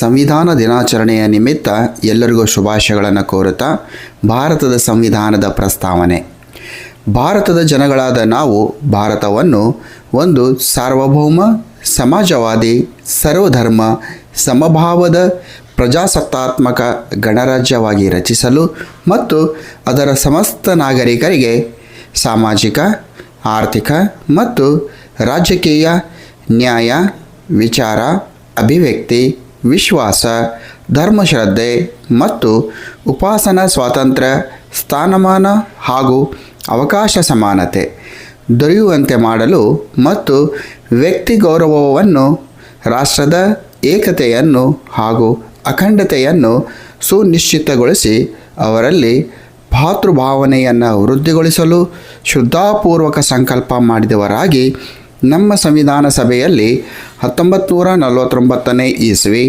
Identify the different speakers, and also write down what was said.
Speaker 1: ಸಂವಿಧಾನ ದಿನಾಚರಣೆಯ ನಿಮಿತ್ತ ಎಲ್ಲರಿಗೂ ಶುಭಾಶಯಗಳನ್ನು ಕೋರುತ್ತಾ ಭಾರತದ ಸಂವಿಧಾನದ ಪ್ರಸ್ತಾವನೆ. ಭಾರತದ ಜನಗಳಾದ ನಾವು ಭಾರತವನ್ನು ಒಂದು ಸಾರ್ವಭೌಮ, ಸಮಾಜವಾದಿ, ಸರ್ವಧರ್ಮ, ಸಮಭಾವದ, ಪ್ರಜಾಸತ್ತಾತ್ಮಕ ಗಣರಾಜ್ಯವಾಗಿ ರಚಿಸಲು ಮತ್ತು ಅದರ ಸಮಸ್ತ ನಾಗರಿಕರಿಗೆ ಸಾಮಾಜಿಕ, ಆರ್ಥಿಕ ಮತ್ತು ರಾಜಕೀಯ ನ್ಯಾಯ, ವಿಚಾರ, ಅಭಿವ್ಯಕ್ತಿ ವಿಶ್ವಾಸ ಧರ್ಮಶ್ರದ್ಧೆ ಮತ್ತು ಉಪಾಸನಾ ಸ್ವಾತಂತ್ರ್ಯ, ಸ್ಥಾನಮಾನ ಹಾಗೂ ಅವಕಾಶ ಸಮಾನತೆ ದೊರೆಯುವಂತೆ ಮಾಡಲು ಮತ್ತು ವ್ಯಕ್ತಿ ಗೌರವವನ್ನು, ರಾಷ್ಟ್ರದ ಏಕತೆಯನ್ನು ಹಾಗೂ ಅಖಂಡತೆಯನ್ನು ಸುನಿಶ್ಚಿತಗೊಳಿಸಿ ಅವರಲ್ಲಿ ಭಾತೃಭಾವನೆಯನ್ನು ವೃದ್ಧಿಗೊಳಿಸಲು ಶ್ರದ್ಧಾಪೂರ್ವಕ ಸಂಕಲ್ಪ ಮಾಡಿದವರಾಗಿ ನಮ್ಮ ಸಂವಿಧಾನ ಸಭೆಯಲ್ಲಿ ಹತ್ತೊಂಬತ್ತು ನೂರ ನಲವತ್ತೊಂಬತ್ತನೇ ಇಸ್ವಿ